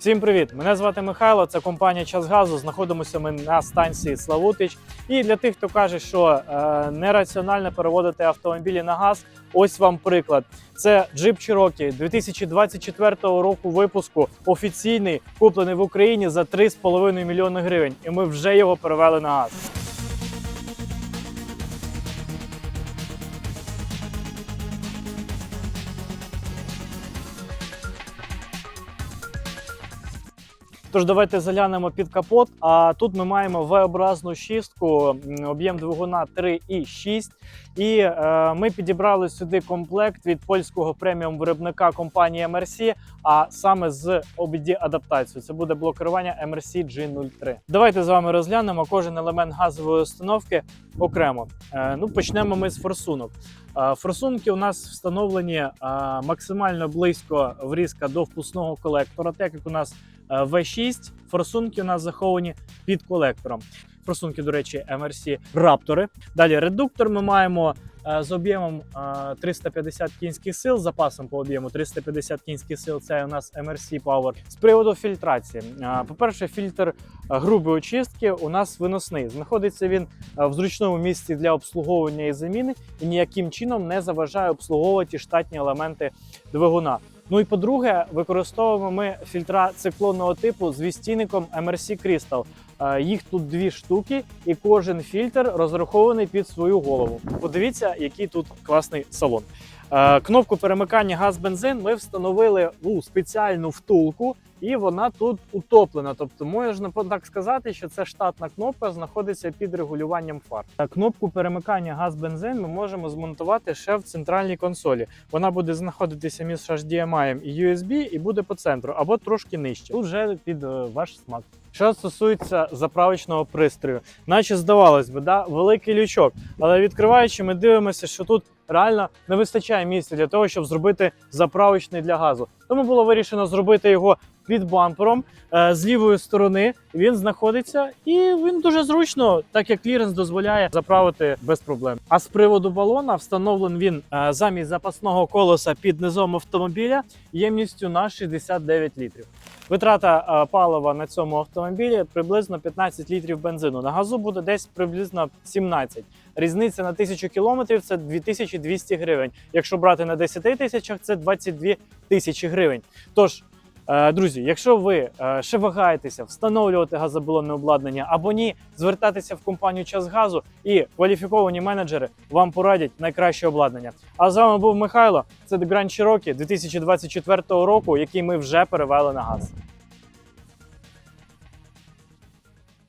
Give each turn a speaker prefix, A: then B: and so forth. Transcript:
A: Всім привіт! Мене звати Михайло. Це компанія Час Газу. Знаходимося ми на станції Славутич. І для тих, хто каже, що е, нераціонально переводити автомобілі на газ, ось вам приклад. Це Jeep Cherokee 2024 року випуску. Офіційний, куплений в Україні за 3,5 мільйони гривень. І ми вже його перевели на газ. Тож давайте заглянемо під капот. А тут ми маємо V-образну шістку, об'єм двигуна 3,6. І е, ми підібрали сюди комплект від польського преміум виробника компанії MRC, а саме з OBD адаптацією. Це буде блок керування MRC G03. Давайте з вами розглянемо кожен елемент газової установки окремо. Е, ну почнемо ми з форсунок. Е, Форсунки у нас встановлені е, максимально близько врізка до впускного колектора, так як у нас V6, форсунки у нас заховані під колектором. Форсунки, до речі, MRC Раптори. Далі редуктор ми маємо е, з об'ємом е, 350 кінських сил, запасом по об'єму 350 кінських сил. Це у нас MRC Power. З приводу фільтрації. Е, По-перше, фільтр е, грубої очистки у нас виносний. Знаходиться він е, в зручному місці для обслуговування і заміни і ніяким чином не заважає обслуговувати штатні елементи двигуна. Ну і по-друге, використовуємо ми фільтра циклонного типу з вістійником MRC Crystal. Е, Їх тут дві штуки, і кожен фільтр розрахований під свою голову. Подивіться, який тут класний салон. Е, Кнопку перемикання газ-бензин ми встановили у спеціальну втулку, і вона тут утоплена. Тобто, можна так сказати, що це штатна кнопка знаходиться під регулюванням фар. Е, Кнопку перемикання газ-бензин ми можемо змонтувати ще в центральній консолі. Вона буде знаходитися між HDMI і USB і буде по центру або трошки нижче. Тут вже під ваш смак. Що стосується заправочного пристрою, наче здавалось би, да, великий лючок, але відкриваючи, ми дивимося, що тут реально не вистачає місця для того, щоб зробити заправочний для газу. Тому було вирішено зробити його під бампером е, з лівої сторони. Він знаходиться і він дуже зручно, так як кліренс дозволяє заправити без проблем. А з приводу балона встановлений він е, замість запасного колеса під низом автомобіля ємністю на 69 літрів. Витрата е, палива на цьому автомобілі приблизно 15 літрів бензину. На газу буде десь приблизно 17. Різниця на 1000 кілометрів це 2200 гривень. Якщо брати на 10 тисячах, це 22 тисячі гривень. Тож, друзі, якщо ви е, ще вагаєтеся встановлювати газобалонне обладнання або ні, звертайтеся в компанію Час Газу і кваліфіковані менеджери вам порадять найкраще обладнання. А з вами був Михайло. Це Grand Cherokee 2024 року, який ми вже перевели на газ.